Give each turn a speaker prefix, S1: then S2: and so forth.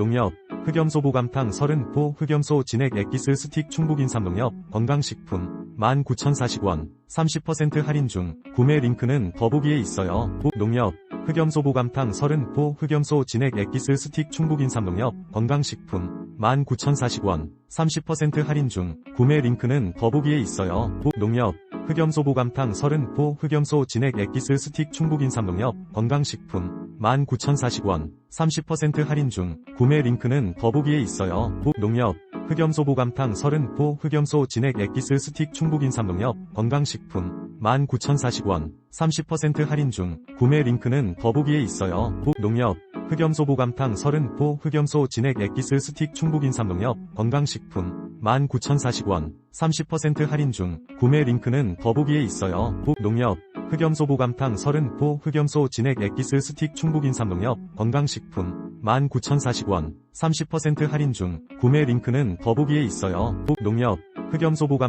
S1: 농협, 흑염소 보감탕 30포 흑염소 진액 액기스 스틱 충북인 삼농협, 건강식품, 19,040원, 30% 할인 중, 구매 링크는 더보기에 있어요. 보- 농협, 흑염소 보감탕 30포 흑염소 진액 액기스 스틱 충북인 삼농협, 건강식품, 19,040원, 30% 할인 중, 구매 링크는 더보기에 있어요. 보- 농협, 흑염소 보감탕 30포 흑염소 진액 액기스 스틱 충북인 삼농협, 건강식품, 19,040원, 30% 할인 중, 구매 링크는 더보기에 있어요. 보- 농협, 흑염소 보감탕 30포 흑염소 진액 액기스 스틱 충북 인 삼농협, 건강식품, 19,040원, 30% 할인 중, 구매 링크는 더보기에 있어요. 보- 농협, 흑염소 보감탕 30포 흑염소 진액 액기스 스틱 충북 인 삼농협, 건강식품, 19,040원, 30% 할인 중, 구매 링크는 더보기에 있어요. 보- 농협, 흑염소 보감탕 30포 흑염소 진액 액기스 스틱 충북인 삼농협, 건강식품, 19,040원, 30% 할인 중, 구매 링크는 더보기에 있어요. 보- 농협, 흑염소 보감